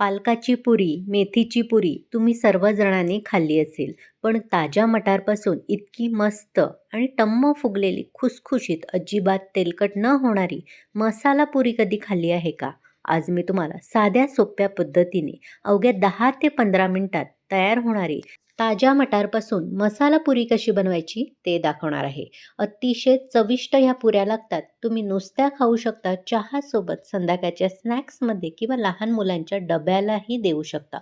पालकाची पुरी मेथीची पुरी तुम्ही सर्वजणांनी खाल्ली असेल. पण ताज्या मटारपासून इतकी मस्त आणि टम्म फुगलेली खुसखुशीत अजिबात तेलकट न होणारी मसाला पुरी कधी खाल्ली आहे का? आज मी तुम्हाला साध्या सोप्या पद्धतीने अवघ्या दहा ते पंधरा मिनिटात तयार होणारी ताज्या मटारपासून मसाला पुरी कशी बनवायची ते दाखवणार आहे. अतिशय चविष्ट ह्या पुऱ्या लागतात. तुम्ही नुसत्या खाऊ शकता चहासोबत संध्याकाळच्या स्नॅक्समध्ये किंवा लहान मुलांच्या डब्यालाही देऊ शकता.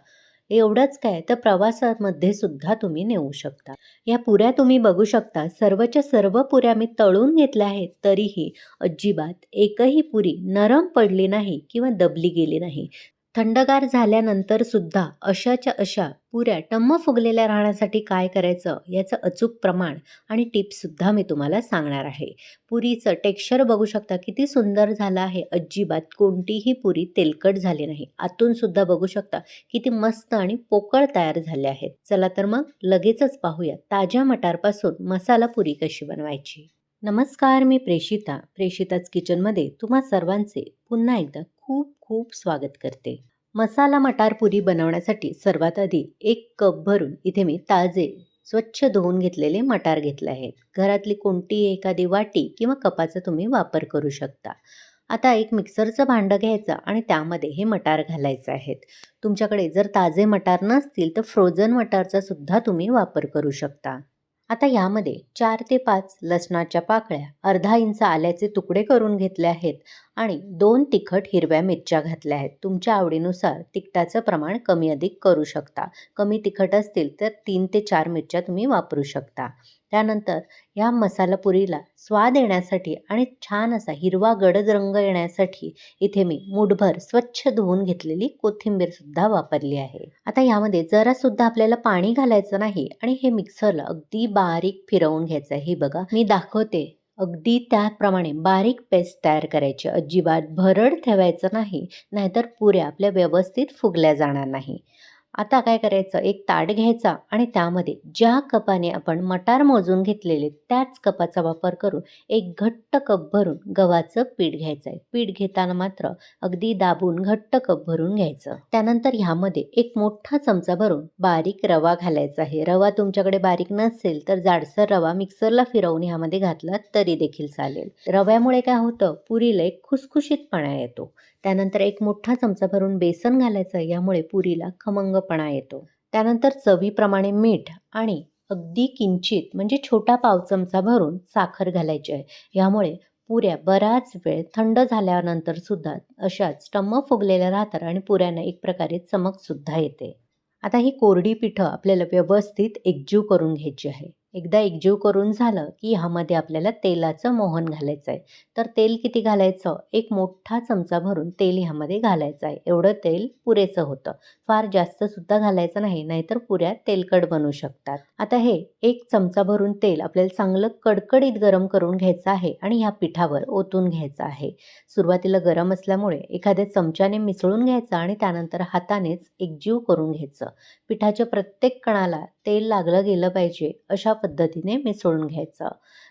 एवढंच काय? तर प्रवासामध्ये सुद्धा तुम्ही नेऊ शकता. या पुऱ्या तुम्ही बघू शकता. सर्वच्या सर्व पुऱ्या मी तळून घेतल्या आहेत तरीही अजिबात एकही पुरी नरम पडली नाही किंवा दबली गेली नाही. थंडगार झाल्यानंतर सुद्धा अशाच्या अशा पुऱ्या टम्म फुगलेल्या राहण्यासाठी काय करायचं याचं अचूक प्रमाण आणि टिप्ससुद्धा मी तुम्हाला सांगणार आहे. पुरीचं टेक्स्चर बघू शकता किती सुंदर झालं आहे. अजिबात कोणतीही पुरी तेलकट झाली नाही. आतून सुद्धा बघू शकता किती मस्त आणि पोकळ तयार झाले आहेत. चला तर मग लगेचच पाहूया ताज्या मटारपासून मसाला पुरी कशी बनवायची. नमस्कार मी प्रेषिता प्रेषिताच किचनमध्ये तुम्हा सर्वांचे पुन्हा एकदा खूप खूप स्वागत करते. मसाला मटार पुरी बनवण्यासाठी सर्वात आधी एक कप भरून इथे मी ताजे स्वच्छ धुवून घेतलेले मटार घेतले आहेत. घरातली कोणतीही एखादी वाटी किंवा कपाचा तुम्ही वापर करू शकता. आता एक मिक्सरचं भांडं घ्यायचं आणि त्यामध्ये हे मटार घालायचे आहेत. तुमच्याकडे जर ताजे मटार नसतील तर फ्रोझन मटारचा सुद्धा तुम्ही वापर करू शकता. आता यामध्ये चार ते पाच लसणाच्या पाकळ्या अर्धा इंच आल्याचे तुकडे करून घेतले आहेत आणि दोन तिखट हिरव्या मिरच्या घातल्या आहेत. तुमच्या आवडीनुसार तिखटाचं प्रमाण कमी अधिक करू शकता. कमी तिखट असतील तर तीन ते चार मिरच्या तुम्ही वापरू शकता. त्यानंतर या मसाला पुरीला स्वाद येण्यासाठी आणि छान असा हिरवा गडद रंग येण्यासाठी इथे मी मुठभर स्वच्छ धुवून घेतलेली कोथिंबीरसुद्धा वापरली आहे. आता यामध्ये जरासुद्धा आपल्याला पाणी घालायचं नाही आणि हे मिक्सरला अगदी बारीक फिरवून घ्यायचं आहे. हे बघा मी दाखवते. अगदी त्याप्रमाणे बारीक पेस्ट तयार करायची. अजिबात भरड ठेवायचं नाही नाहीतर पुऱ्या आपल्या व्यवस्थित फुगल्या जाणार नाही. आता काय करायचं? एक ताट घ्यायचा आणि त्यामध्ये ज्या कपाने आपण मटार मोजून घेतलेले त्याच कपाचा वापर करून एक घट्ट कप भरून गव्हाचं पीठ घ्यायचं आहे. पीठ घेताना मात्र अगदी दाबून घट्ट कप भरून घ्यायचं. त्यानंतर ह्यामध्ये एक मोठा चमचा भरून बारीक रवा घालायचा आहे. रवा तुमच्याकडे बारीक नसेल तर जाडसर रवा मिक्सरला फिरवून ह्यामध्ये घातला तरी देखील चालेल. रव्यामुळे काय होतं? पुरीला एक खुसखुशीतपणा येतो. त्यानंतर एक मोठा चमचा भरून बेसन घालायचं यामुळे पुरीला खमंगपणा येतो. त्यानंतर चवीप्रमाणे मीठ आणि अगदी किंचित म्हणजे छोटा पाव चमचा भरून साखर घालायची आहे. यामुळे पुऱ्या बराच वेळ थंड झाल्यानंतर सुद्धा अशाच टम्म फुगलेल्या राहतात आणि पुऱ्यांना एक प्रकारे चमकसुद्धा येते. आता ही कोरडी पिठं आपल्याला व्यवस्थित एकजीव करून घ्यायची आहे. एकदा एकजीव करून झालं की ह्यामध्ये आपल्याला तेलाचं मोहन घालायचं आहे. तर तेल किती घालायचं? एक मोठा चमचा भरून तेल ह्यामध्ये घालायचं आहे. एवढं तेल पुरेसं होतं. फार जास्त सुद्धा घालायचं नाही नाहीतर पुऱ्या तेलकट बनू शकतात. आता हे एक चमचा भरून तेल आपल्याला चांगलं कडकडीत गरम करून घ्यायचं आहे आणि ह्या पिठावर ओतून घ्यायचं आहे. सुरुवातीला गरम असल्यामुळे एखाद्या चमच्याने मिसळून घ्यायचं आणि त्यानंतर हातानेच एकजीव करून घ्यायचं. पिठाच्या प्रत्येक कणाला तेल लागलं गेलं पाहिजे अशा पद्धतीने मिसळून घ्यायचं.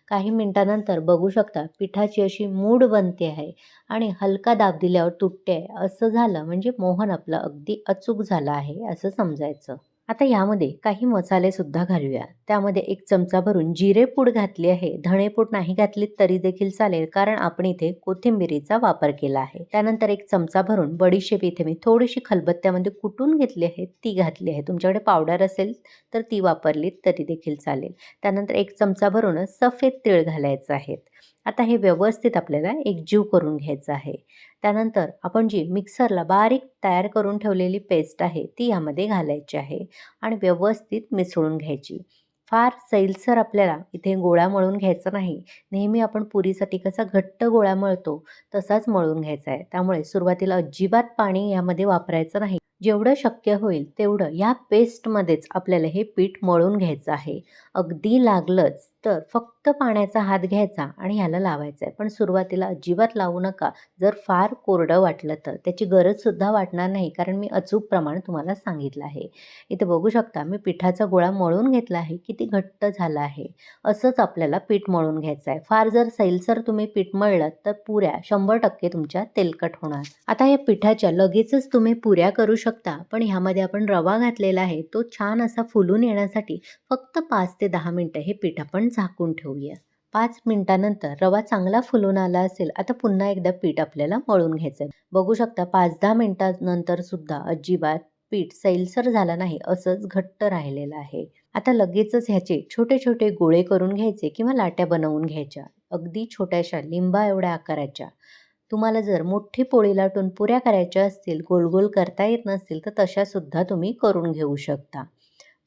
काही मिनटानंतर बघू शकता पिठाची अशी मूड बनते आहे आणि हलका दाब दिल्यावर तुटते आहे. असं झालं म्हणजे मोहन आपलं अगदी अचूक झालं आहे असं समजायचं. आता यामध्ये काही मसाले सुद्धा घालूया. त्यामध्ये एक चमचा भरून जिरेपूड घातली आहे. धणेपूड नाही घातली तरी देखील चालेल कारण आपण इथे कोथिंबिरीचा वापर केला आहे. त्यानंतर एक चमचा भरून बडीशेप इथे मी थोडीशी खलबत्त्यामध्ये कुटून घेतली आहे. ती घातली आहे. तुमच्याकडे पावडर असेल तर ती वापरली तरी देखील चालेल. त्यानंतर एक चमचा भरून सफेद तीळ घालायचं आहेत आता हे व्यवस्थित आपल्याला एकजीव करून घ्यायचं आहे. त्यानंतर आपण जी मिक्सरला बारीक तयार करून ठेवलेली पेस्ट आहे ती यामध्ये घालायची आहे आणि व्यवस्थित मिसळून घ्यायची. फार सैलसर आपल्याला इथे गोळा मळून घ्यायचा नाही. नेहमी आपण पुरीसाठी कसा घट्ट गोळा मळतो तसाच मळून घ्यायचा आहे. त्यामुळे सुरुवातीला अजिबात पाणी यामध्ये वापरायचं नाही. जेवढं शक्य होईल तेवढं या पेस्टमध्येच आपल्याला हे पीठ मळून घ्यायचं आहे. अगदी लागलंच. तर फक्त पाण्याचा हात घ्यायचा आणि ह्याला लावायचा आहे पण सुरुवातीला अजिबात लावू नका. जर फार कोरडं वाटलं तर. त्याची गरजसुद्धा वाटणार नाही कारण मी अचूक प्रमाण तुम्हाला सांगितलं आहे. इथे बघू शकता मी पिठाचा गोळा मळून घेतला आहे. किती घट्ट झाला आहे. असंच आपल्याला पीठ मळून घ्यायचं आहे फार जर सैलसर तुम्ही पीठ मळलं तर पुऱ्या शंभर टक्के तुमच्या तेलकट होणार. आता या पिठाच्या लगेचच तुम्ही पुऱ्या करू शकता. पण ह्यामध्ये आपण रवा घातलेला आहे. तो छान असा फुलून येण्यासाठी फक्त पाच ते दहा मिनटं हे पीठ आपण झाकून ठेवूया. पाच मिनिटानंतर रवा चांगला फुलून आला असेल आता पुन्हा एकदा पीठ आपल्याला मळून घ्यायचं आहे बघू शकता पाच दहा मिनिटानंतर सुद्धा अजिबात पीठ सैलसर झाला नाही असंच घट्ट राहिलेलं आहे. आता लगेचच ह्याचे छोटे छोटे गोळे करून घ्यायचे किंवा लाट्या बनवून घ्यायच्या. अगदी छोट्याशा लिंबा एवढ्या आकाराच्या. तुम्हाला जर मोठी पोळी लाटून पुऱ्या करायच्या असतील गोल गोल करता येत नसतील तर तशासुद्धा तुम्ही करून घेऊ शकता.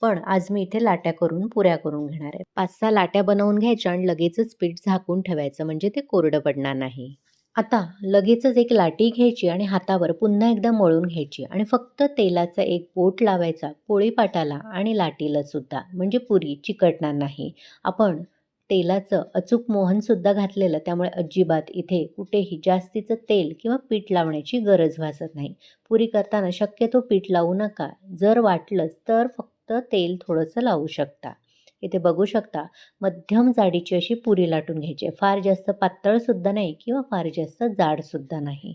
पण आज मी इथे लाट्या करून पुऱ्या करून घेणार आहे. पाच सहा लाट्या बनवून घ्यायच्या आणि लगेचच पीठ झाकून ठेवायचं म्हणजे ते कोरडं पडणार नाही. आता लगेचच एक लाटी घ्यायची आणि हातावर पुन्हा एकदा मळून घ्यायची आणि फक्त तेलाचा एक बोट लावायचा पोळीपाटाला आणि लाटीला सुद्धा म्हणजे पुरी चिकटणार नाही. आपण तेलाचं अचूक मोहनसुद्धा घातलेलं त्यामुळे अजिबात इथे कुठेही जास्तीचं तेल किंवा पीठ लावण्याची गरज भासत नाही. पुरी करताना शक्यतो पीठ लावू नका. जर वाटलंच तर फक्त तेल थोडंसं लावू शकता. इथे बघू शकता मध्यम जाडीची अशी पुरी लाटून घ्यायची फार जास्त पातळसुद्धा नाही किंवा फार जास्त जाडसुद्धा नाही.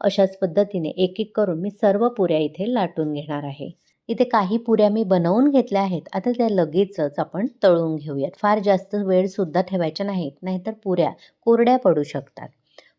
अशाच पद्धतीने एक एक करून मी सर्व पुऱ्या इथे लाटून घेणार आहे. इथे काही पुऱ्या मी बनवून घेतल्या आहेत. आता त्या लगेचच आपण तळून घेऊयात. फार जास्त वेळसुद्धा ठेवायच्या नाहीत. नाहीतर पुऱ्या कोरड्या पडू शकतात.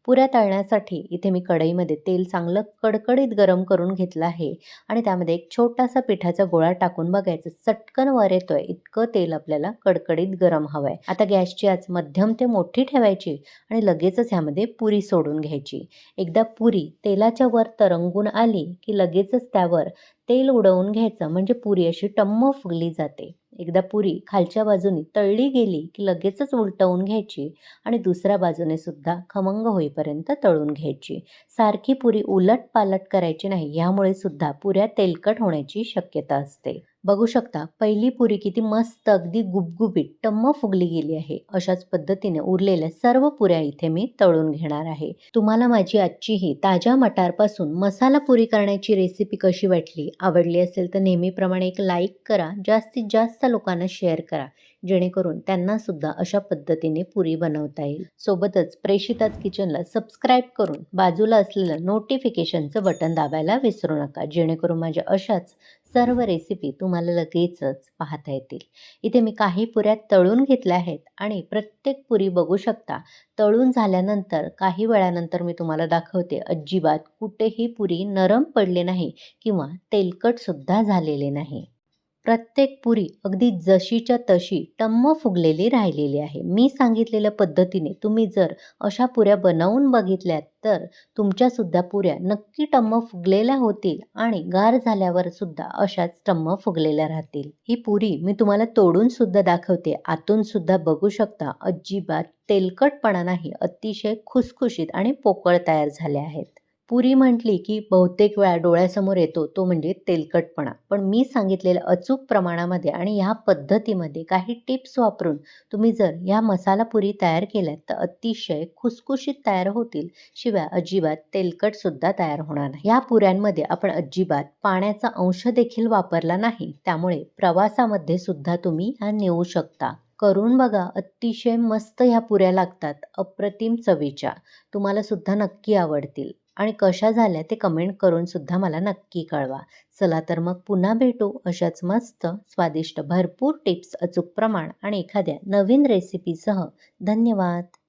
पुऱ्या तळण्यासाठी इथे मी कढईमध्ये तेल चांगलं कडकडीत गरम करून घेतलं आहे. आणि त्यामध्ये एक छोटासा पिठाचा गोळा टाकून बघायचं. चटकन वर येतोय. इतकं तेल आपल्याला कडकडीत गरम हवं आहे आता गॅसची आज मध्यम ते मोठी ठेवायची आणि लगेचच ह्यामध्ये पुरी सोडून घ्यायची. एकदा पुरी तेलाच्या वर तरंगून आली की लगेचच त्यावर तेल उडवून घ्यायचं म्हणजे पुरी अशी टम्म फुगली जाते. एकदा पुरी खालच्या बाजूने तळली गेली की लगेचच उलटवून घ्यायची आणि दुसऱ्या बाजूने सुद्धा खमंग होईपर्यंत तळून घ्यायची. सारखी पुरी उलट पालट करायची नाही यामुळे सुद्धा पुऱ्या तेलकट होण्याची शक्यता असते. बघू शकता पहिली पुरी किती मस्त अगदी गुबगुबीत टम्म फुगली गेली आहे. अशाच पद्धतीने उरलेल्या सर्व पुऱ्या इथे मी तळून घेणार आहे. तुम्हाला माझी आजची ही ताज्या मटारपासून मसाला पुरी करण्याची रेसिपी कशी वाटली आवडली असेल तर नेहमीप्रमाणे एक लाईक करा जास्तीत जास्त लोकांना शेअर करा. जेणेकरून त्यांना सुद्धा अशा पद्धतीने पुरी बनवता येईल. सोबतच प्रेषिताच किचनला सबस्क्राईब करून बाजूला असलेलं नोटिफिकेशनचं बटन दाबायला विसरू नका. जेणेकरून माझ्या अशाच सर्व रेसिपी तुम्हाला लगेचच पाहता येतील. इथे मी काही पुऱ्या तळून घेतल्या आहेत आणि प्रत्येक पुरी बघू शकता. तळून झाल्यानंतर काही वेळानंतर मी तुम्हाला दाखवते अजिबात कुठेही पुरी नरम पडले नाही किंवा तेलकटसुद्धा झालेले नाही. प्रत्येक पुरी अगदी जशीच्या तशी टम्म फुगलेली राहिलेली आहे. मी सांगितलेल्या पद्धतीने तुम्ही जर अशा पुऱ्या बनवून बघितल्यात तर तुमच्यासुद्धा पुऱ्या नक्की टम्म फुगलेल्या होतील आणि गार झाल्यावर सुद्धा अशाच टम्म फुगलेल्या राहतील. ही पुरी मी तुम्हाला तोडून सुद्धा दाखवते. आतून सुद्धा बघू शकता अजिबात तेलकटपणा नाही. अतिशय खुसखुशीत आणि पोकळ तयार झाल्या आहेत. पुरी म्हटली की बहुतेक वेळा डोळ्यासमोर येतो तो म्हणजे तेलकटपणा. पण मी सांगितलेल्या अचूक प्रमाणामध्ये आणि ह्या पद्धतीमध्ये काही टिप्स वापरून तुम्ही जर ह्या मसाला पुरी तयार केल्यात तर अतिशय खुसखुशीत तयार होतील. शिवाय अजिबात तेलकटसुद्धा तयार होणार नाही. या पुऱ्यांमध्ये आपण अजिबात पाण्याचा अंश देखील वापरला नाही. त्यामुळे प्रवासामध्ये सुद्धा तुम्ही ह्या नेऊ शकता. करून बघा अतिशय मस्त ह्या पुऱ्या लागतात. अप्रतिम चवीच्या. तुम्हाला सुद्धा नक्की आवडतील. आणि कशा झाल्या ते कमेंट करून सुद्धा मला नक्की कळवा. चला तर मग पुन्हा भेटू अशाच मस्त स्वादिष्ट भरपूर टिप्स अचूक प्रमाण आणि एखाद्या नवीन रेसिपीसह धन्यवाद.